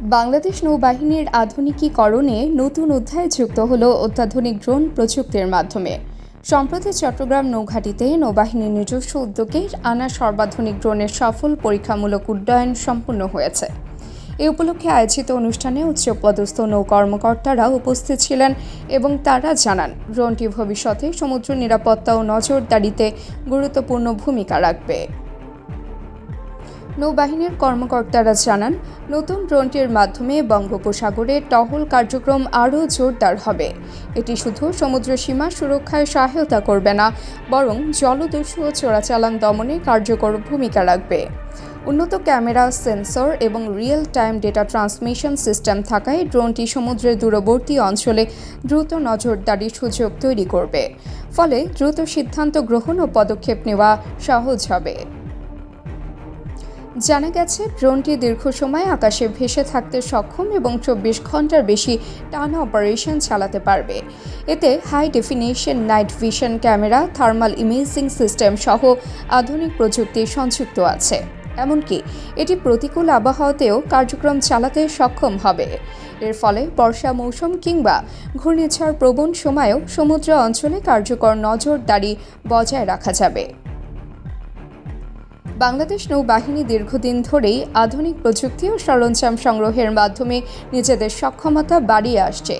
বাংলাদেশ নৌবাহিনীর আধুনিকীকরণে নতুন অধ্যায় যুক্ত হল অত্যাধুনিক ড্রোন প্রযুক্তির মাধ্যমে। সম্প্রতি চট্টগ্রাম নৌঘাটিতে নৌবাহিনীর নিজস্ব উদ্যোগে আনা সর্বাধুনিক ড্রোনের সফল পরীক্ষামূলক উড্ডয়ন সম্পন্ন হয়েছে। এ উপলক্ষে আয়োজিত অনুষ্ঠানে উচ্চপদস্থ নৌ কর্মকর্তারা উপস্থিত ছিলেন এবং তারা জানান, ড্রোনটি ভবিষ্যতে সমুদ্র নিরাপত্তা ও নজরদারিতে গুরুত্বপূর্ণ ভূমিকা রাখবে। নৌবাহিনীর কর্মকর্তারা জানান, নতুন ড্রোনটির মাধ্যমে বঙ্গোপসাগরে টহল কার্যক্রম আরও জোরদার হবে। এটি শুধু সমুদ্র সীমা সুরক্ষায় সহায়তা করবে না, বরং জলদস্যু ও চোরাচালান দমনে কার্যকর ভূমিকা রাখবে। উন্নত ক্যামেরা, সেন্সর এবং real time data transmission system থাকায় ড্রোনটি সমুদ্রের দূরবর্তী অঞ্চলে দ্রুত নজরদারির সুযোগ তৈরি করবে। ফলে দ্রুত সিদ্ধান্ত গ্রহণ ও পদক্ষেপ নেওয়া সহজ হবে। জানা গেছে, ড্রোনটি দীর্ঘ সময় আকাশে ভেসে থাকতে সক্ষম এবং চব্বিশ ঘণ্টার বেশি টানা অপারেশন চালাতে পারবে। এতে high definition night vision camera, thermal imaging system সহ আধুনিক প্রযুক্তি সংযুক্ত আছে। এমনকি এটি প্রতিকূল আবহাওয়াতেও কার্যক্রম চালাতে সক্ষম হবে। এর ফলে বর্ষা মৌসুম কিংবা ঘূর্ণিঝড় প্রবণ সময়েও সমুদ্র অঞ্চলে কার্যকর নজরদারি বজায় রাখা যাবে। বাংলাদেশ নৌবাহিনী দীর্ঘদিন ধরেই আধুনিক প্রযুক্তি ও সরঞ্জাম সংগ্রহের মাধ্যমে নিজেদের সক্ষমতা বাড়িয়ে আসছে।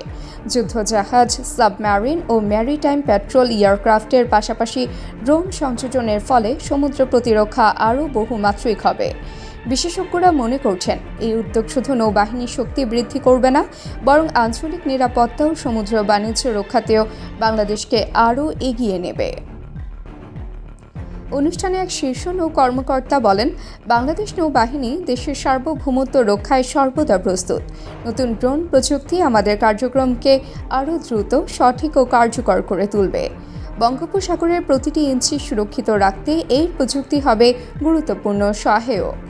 যুদ্ধজাহাজ, সাবমেরিন ও ম্যারিটাইম পেট্রোল এয়ারক্রাফটের পাশাপাশি ড্রোন সংযোজনের ফলে সমুদ্র প্রতিরক্ষা আরও বহুমাত্রিক হবে। বিশেষজ্ঞরা মনে করছেন, এই উদ্যোগ শুধু নৌবাহিনীর শক্তি বৃদ্ধি করবে না, বরং আঞ্চলিক নিরাপত্তা ও সমুদ্র বাণিজ্য রক্ষাতেও বাংলাদেশকে আরও এগিয়ে নেবে। অনুষ্ঠানে এক শীর্ষ নৌ কর্মকর্তা বলেন, বাংলাদেশ নৌবাহিনী দেশের সার্বভৌমত্ব রক্ষায় সর্বদা প্রস্তুত। নতুন ড্রোন প্রযুক্তি আমাদের কার্যক্রমকে আরও দ্রুত, সঠিক ও কার্যকর করে তুলবে। বঙ্গোপসাগরের প্রতিটি ইঞ্চি সুরক্ষিত রাখতে এই প্রযুক্তি হবে গুরুত্বপূর্ণ সহায়ক।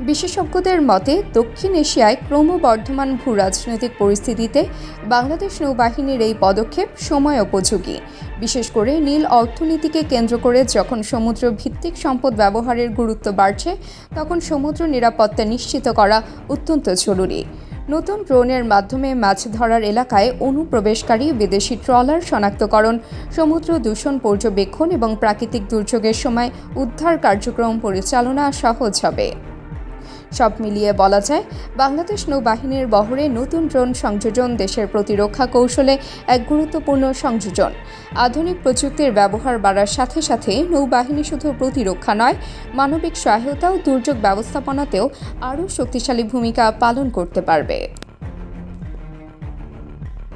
বিশেষজ্ঞদের মতে, দক্ষিণ এশিয়ায় ক্রমবর্ধমান ভূ রাজনৈতিক পরিস্থিতিতে বাংলাদেশ নৌবাহিনীর এই পদক্ষেপ সময় উপযোগী। বিশেষ করে নীল অর্থনীতিকে কেন্দ্র করে যখন সমুদ্র ভিত্তিক সম্পদ ব্যবহারের গুরুত্ব বাড়ছে, তখন সমুদ্র নিরাপত্তা নিশ্চিত করা অত্যন্ত জরুরি। নতুন ড্রোনের মাধ্যমে মাছ ধরার এলাকায় অনুপ্রবেশকারী বিদেশি ট্রলার শনাক্তকরণ, সমুদ্র দূষণ পর্যবেক্ষণ এবং প্রাকৃতিক দুর্যোগের সময় উদ্ধার কার্যক্রম পরিচালনা সহজ হবে। সব মিলিয়ে বলা যায়, বাংলাদেশ নৌবাহিনীর বহরে নতুন ড্রোন সংযোজন দেশের প্রতিরক্ষা কৌশলে এক গুরুত্বপূর্ণ সংযোজন। আধুনিক প্রযুক্তির ব্যবহার বাড়ার সাথে সাথে নৌবাহিনী শুধু প্রতিরক্ষা নয়, মানবিক সহায়তা ও দুর্যোগ ব্যবস্থাপনাতেও আরও শক্তিশালী ভূমিকা পালন করতে পারবে।